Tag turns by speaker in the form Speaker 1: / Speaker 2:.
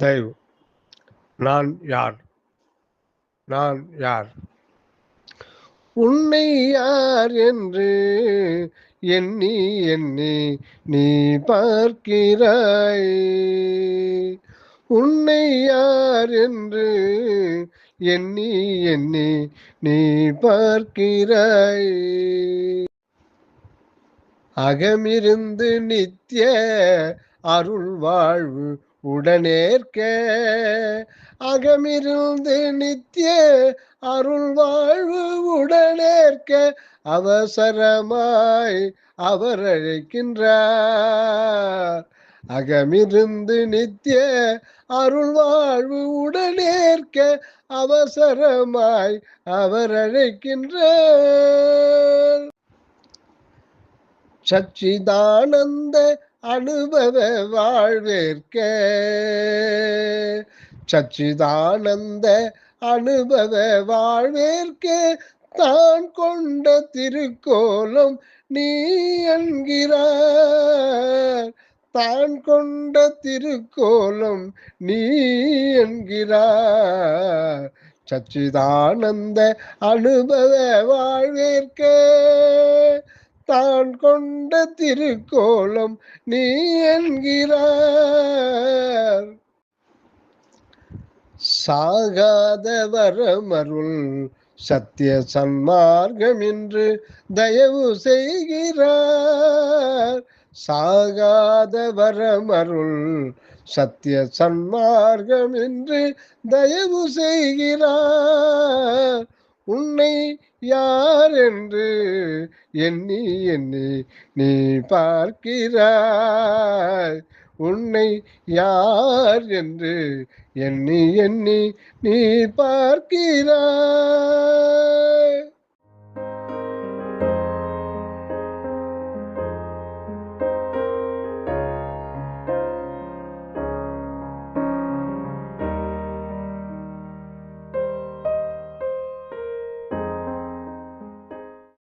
Speaker 1: தயவு. நான் யார்? நான் யார்? உன்னை யார் என்று எண்ணி எண்ணி நீ பார்க்கிறாய். உன்னை யார் என்று எண்ணி எண்ணி நீ பார்க்கிறாய். அகமிருந்து நித்திய அருள் வாழ்வு உடனேற்க அகமிருந்து நித்திய அருள் வாழ்வு உடனேற்க அவசரமாய் அவர் அழைக்கின்றார். அகமிருந்து நித்திய அருள் வாழ்வு உடனேற்க அவசரமாய் அவர் அழைக்கின்றார். சச்சிதானந்த அனுபவ வாழ்வேற்க. சச்சிதானந்த அனுபவ வாழ்வேற்க. தான் கொண்ட திருக்கோலம் நீ என்கிறார். தான் கொண்ட திருக்கோலம் நீ என்கிறார். சச்சிதானந்த அனுபவ வாழ்வேற்க. தான் கொண்ட திருக்கோலம் நீ என்கிறார். சாகாத வரமருள் சத்திய சன்மார்க்கம் என்று தயவு செய்கிறார். சாகாத வரமருள் சத்திய சன்மார்க்கம் என்று தயவு செய்கிறார். உன்னை யார் என்று எண்ணி எண்ணி நீ பார்க்கிறாய். உன்னை யார் என்று எண்ணி எண்ணி நீ பார்க்கிறாய்.